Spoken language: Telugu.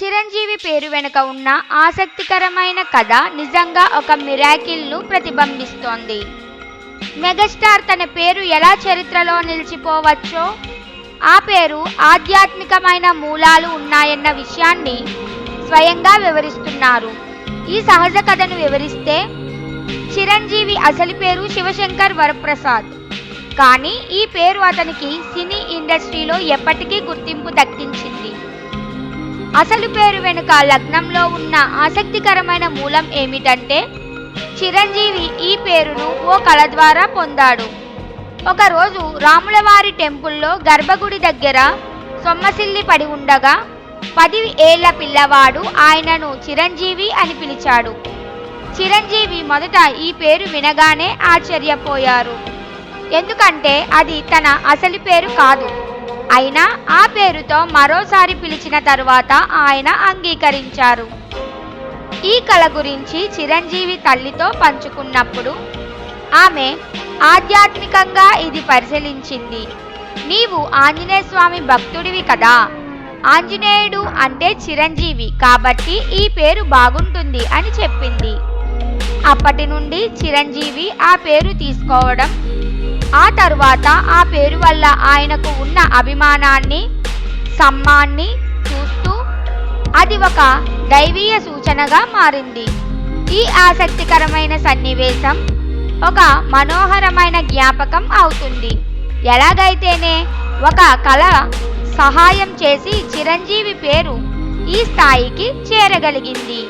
చిరంజీవి పేరు వెనుక ఉన్న ఆసక్తికరమైన కథ నిజంగా ఒక మిరాకిల్ను ప్రతిబింబిస్తోంది. మెగాస్టార్ తన పేరు ఎలా చరిత్రలో నిలిచిపోవచ్చో ఆ పేరు ఆధ్యాత్మికమైన మూలాలు ఉన్నాయన్న విషయాన్ని స్వయంగా వివరిస్తున్నారు. ఈ సహజ కథను వివరిస్తే చిరంజీవి అసలు పేరు శివశంకర్ వరప్రసాద్. కానీ ఈ పేరు అతనికి సినీ ఇండస్ట్రీలో ఎప్పటికీ గుర్తింపు దక్కించింది. అసలు పేరు వెనుక లగ్నంలో ఉన్న ఆసక్తికరమైన మూలం ఏమిటంటే చిరంజీవి ఈ పేరును ఓ కళ ద్వారా పొందాడు. ఒకరోజు రాములవారి టెంపుల్లో గర్భగుడి దగ్గర సొమ్మసిల్లి పడి ఉండగా పది ఏళ్ళ పిల్లవాడు ఆయనను చిరంజీవి అని పిలిచాడు. చిరంజీవి మొదట ఈ పేరు వినగానే ఆశ్చర్యపోయారు. ఎందుకంటే అది తన అసలు పేరు కాదు. అయినా ఆ పేరుతో మరోసారి పిలిచిన తరువాత ఆయన అంగీకరించారు. ఈ కళ గురించి చిరంజీవి తల్లితో పంచుకున్నప్పుడు ఆమె ఆధ్యాత్మికంగా ఇది పరిశీలించింది. నీవు ఆంజనేయ స్వామి భక్తుడివి కదా. ఆంజనేయుడు అంటే చిరంజీవి కాబట్టి ఈ పేరు బాగుంటుంది అని చెప్పింది. అప్పటి నుండి చిరంజీవి ఆ పేరు తీసుకోవడం ఆ తరువాత ఆ పేరు వల్ల ఆయనకు ఉన్న అభిమానాన్ని సమ్మాన్ని చూస్తూ అది ఒక దైవీయ సూచనగా మారింది. ఈ ఆసక్తికరమైన సన్నివేశం ఒక మనోహరమైన జ్ఞాపకం అవుతుంది. ఎలాగైతేనే ఒక కళ సహాయం చేసి చిరంజీవి పేరు ఈ స్థాయికి చేరగలిగింది.